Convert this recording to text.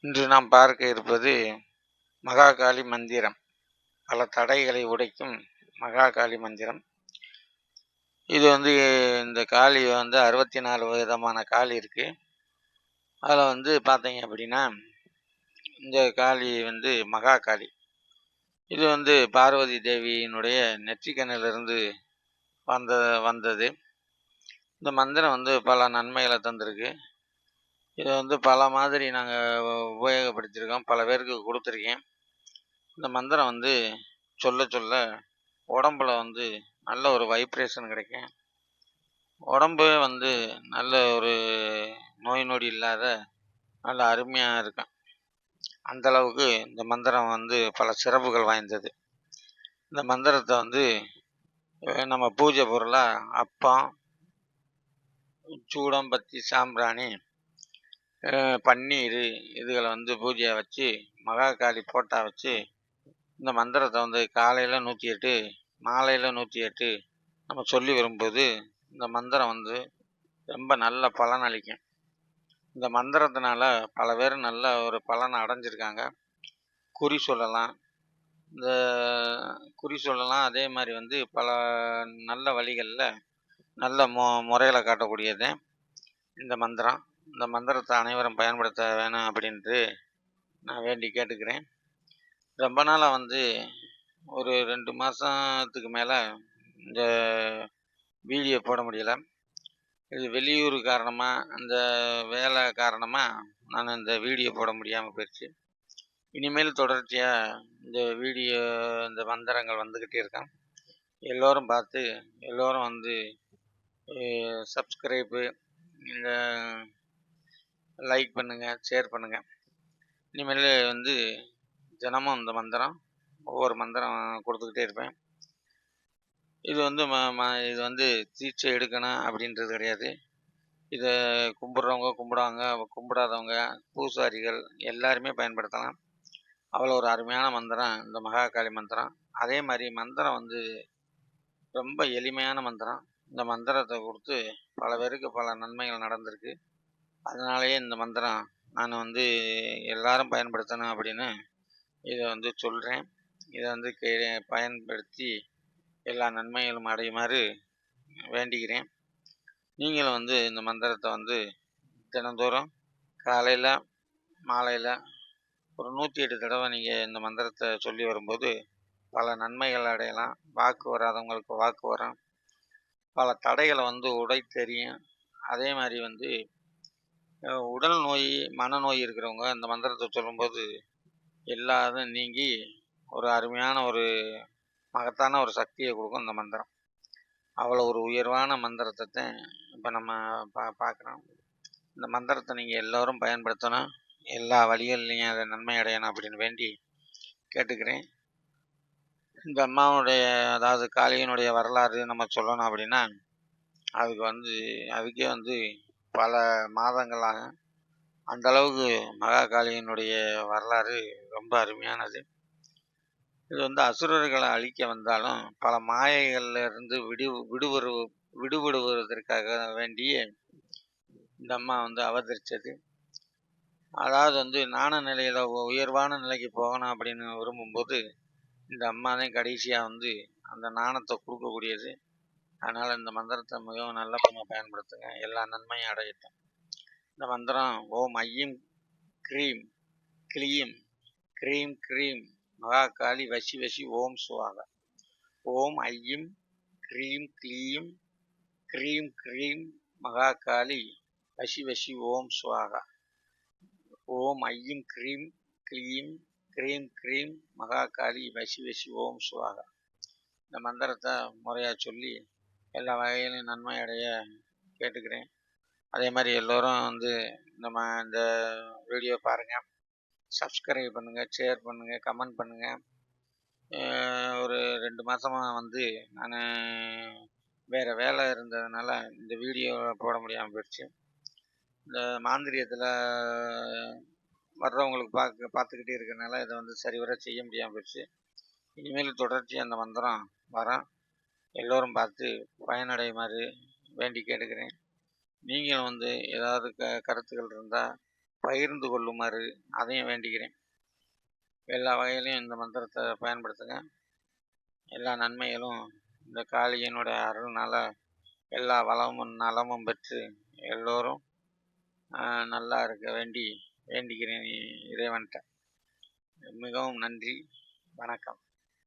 இன்று நாம் பார்க்க இருப்பது மகாகாளி மந்திரம். பல தடைகளை உடைக்கும் மகாகாளி மந்திரம். இது வந்து இந்த காளி வந்து அறுபத்தி நாலு விதமான காளி இருக்குது அதில் வந்து பார்த்தீங்க அப்படின்னா இந்த காளி வந்து மகாகாளி. இது வந்து பார்வதி தேவியினுடைய நெற்றிக்கண்ணிலிருந்து வந்த வந்தது. இந்த மந்திரம் வந்து பல நன்மைகளை தந்திருக்கு. இதை வந்து பல மாதிரி நாங்கள் உபயோகப்படுத்தியிருக்கோம் பல பேருக்கு கொடுத்துருக்கேன். இந்த மந்திரம் வந்து சொல்ல சொல்ல உடம்புல வந்து நல்ல ஒரு வைப்ரேஷன் கிடைக்கும். உடம்பு வந்து நல்ல ஒரு நோய் நொடி இல்லாத நல்ல அருமையாக இருக்கும். அந்த அளவுக்கு இந்த மந்திரம் வந்து பல சிறப்புகள் வாய்ந்தது. இந்த மந்திரத்தை வந்து நம்ம பூஜை பொருளாக அப்பம் சூடம் பத்தி சாம்பிராணி பன்னீர் இதுகளை வந்து பூஜையை வச்சு மகாகாளி போட்டா வச்சு இந்த மந்திரத்தை வந்து காலையில் நூற்றி எட்டு மாலையில் நூற்றி எட்டு நம்ம சொல்லி வரும்போது இந்த மந்திரம் வந்து ரொம்ப நல்ல பலன் அளிக்கும். இந்த மந்திரத்தினால பல பேர் நல்ல ஒரு பலனை அடைஞ்சிருக்காங்க. குறி சொல்லலாம். இந்த குறி சொல்லலாம். அதே மாதிரி வந்து பல நல்ல வழிகளில் நல்ல மு முறையில் காட்டக்கூடியது இந்த மந்திரம். இந்த மந்திரத்தை அனைவரும் பயன்படுத்த வேணும் அப்படின்ட்டு நான் வேண்டி கேட்டுக்கிறேன். ரொம்ப நாளாக வந்து ஒரு ரெண்டு மாதத்துக்கு மேலே இந்த வீடியோ போட முடியலை. இது வெளியூர் காரணமாக அந்த வேலை காரணமாக நான் இந்த வீடியோ போட முடியாமல் போயிடுச்சு. இனிமேல் தொடர்ச்சியாக இந்த வீடியோ இந்த மந்திரங்கள் வந்துக்கிட்டே இருக்கேன் எல்லோரும் பார்த்து எல்லோரும் வந்து சப்ஸ்கிரைப்பு இந்த லைக் பண்ணுங்கள் ஷேர் பண்ணுங்கள் இனிமேல் வந்து தினமும் இந்த மந்திரம் ஒவ்வொரு மந்திரம் கொடுத்துக்கிட்டே இருப்பேன். இது வந்து ம ம இது வந்து தீட்சை எடுக்கணும் அப்படின்றது கிடையாது. இதை கும்பிட்றவங்க கும்பிடுவாங்க கும்பிடாதவங்க பூசாரிகள் எல்லாருமே பயன்படுத்தலாம். அவ்வளோ ஒரு அருமையான மந்திரம் இந்த மகாகாளி மந்திரம். அதே மாதிரி மந்திரம் வந்து ரொம்ப எளிமையான மந்திரம். இந்த மந்திரத்தை கொடுத்து பல பேருக்கு பல நன்மைகள் நடந்திருக்கு. அதனாலேயே இந்த மந்திரம் நான் வந்து எல்லாரும் பயன்படுத்தணும் அப்படின்னு இதை வந்து சொல்கிறேன் இதை வந்து கே பயன்படுத்தி எல்லா நன்மைகளும் அடையுமாறு வேண்டிக்கிறேன். நீங்களும் வந்து இந்த மந்திரத்தை வந்து தினந்தோறும் காலையில் மாலையில் ஒரு நூற்றி எட்டு தடவை நீங்கள் இந்த மந்திரத்தை சொல்லி வரும்போது பல நன்மைகள் அடையலாம். வாக்கு வராதவங்களுக்கு வாக்கு வரும். பல தடைகளை வந்து உடை தெரியும் அதே மாதிரி வந்து அஹ், உடல் நோய் மனநோய் இருக்கிறவங்க இந்த மந்திரத்தை சொல்லும்போது எல்லாரும் நீங்கி ஒரு அருமையான ஒரு மகத்தான ஒரு சக்தியை கொடுக்கும் இந்த மந்திரம். அவ்வளோ ஒரு உயர்வான மந்திரத்தை இப்போ நம்ம பா பார்க்குறோம் இந்த மந்திரத்தை நீங்கள் எல்லோரும் பயன்படுத்தணும். எல்லா வழிகள்லையும் அதை நன்மை அடையணும் அப்படின்னு வேண்டி கேட்டுக்கிறேன். இந்த அம்மாவுடைய அதாவது காளியினுடைய வரலாறு நம்ம சொல்லணும் அப்படின்னா அதுக்கு வந்து அதுக்கே வந்து பல மாதங்களாக அந்தளவுக்கு அந்த மகா காளியினுடைய வரலாறு ரொம்ப அருமையானது. இது வந்து அசுரர்களை அழிக்க வந்தாலும் பல மாயைகள்ல இருந்து விடு விடுபடு விடுபடுவதற்காக வேண்டிய இந்த அம்மா வந்து அவதரித்தது அதாவது வந்து நாண நிலையில் உயர்வான நிலைக்கு போகணும் அப்படின்னு விரும்பும்போது இந்த அம்மா தான் கடைசியாக வந்து அந்த நாணத்தை கொடுக்கக்கூடியது. அதனால் இந்த மந்திரத்தை மிகவும் நல்ல பயன்படுத்துங்க. எல்லா நன்மையும் அடையட்டும். இந்த மந்திரம் ஓம் ஐயம் க்ரீம் கிளீம் க்ரீம் க்ரீம் மகாகாளி வசி வசி ஓம் சுவாக. ஓம் ஐயம் க்ரீம் க்ளீம் க்ரீம் க்ரீம் மகாகாளி வசி வசி ஓம் சுவாகா. ஓம் ஐயும் க்ரீம் க்ளீம் க்ரீம் க்ரீம் மகாகாளி வசி வசி ஓம் சுவாகா. இந்த மந்திரத்தை முறையாக சொல்லி எல்லா வகையிலும் நன்மை அடைய கேட்டுக்கிறேன். அதே மாதிரி எல்லோரும் வந்து நம்ம இந்த வீடியோ பாருங்கள் சப்ஸ்கிரைப் பண்ணுங்கள் ஷேர் பண்ணுங்கள் கமெண்ட் பண்ணுங்கள் ஒரு ரெண்டு மாதமாக வந்து நான் வேறு வேலை இருந்ததுனால இந்த வீடியோ போட முடியாமல் போயிடுச்சு. இந்த மாந்திரியத்தில் வர்றவங்களுக்கு பார்க்க பார்த்துக்கிட்டே இருக்கிறனால இதை வந்து சரிவர செய்ய முடியாமல் போயிடுச்சு. இனிமேல் தொடர்ச்சி அந்த மந்திரம் வரேன் எல்லோரும் பார்த்து பயனடையுமாறு வேண்டி கேட்டுக்கிறேன். நீங்களும் வந்து ஏதாவது க கருத்துக்கள் இருந்தால் பகிர்ந்து கொள்ளுமாறு அதையும் வேண்டிக்கிறேன். எல்லா வகையிலையும் இந்த மந்திரத்தை பயன்படுத்துங்க. எல்லா நன்மைகளும் இந்த காளியனுடைய அருள்னால எல்லா வளமும் நலமும் பெற்று எல்லோரும் நல்லா இருக்க வேண்டி வேண்டிக்கிறேன் இறைவன்கிட்ட. மிகவும் நன்றி. வணக்கம்.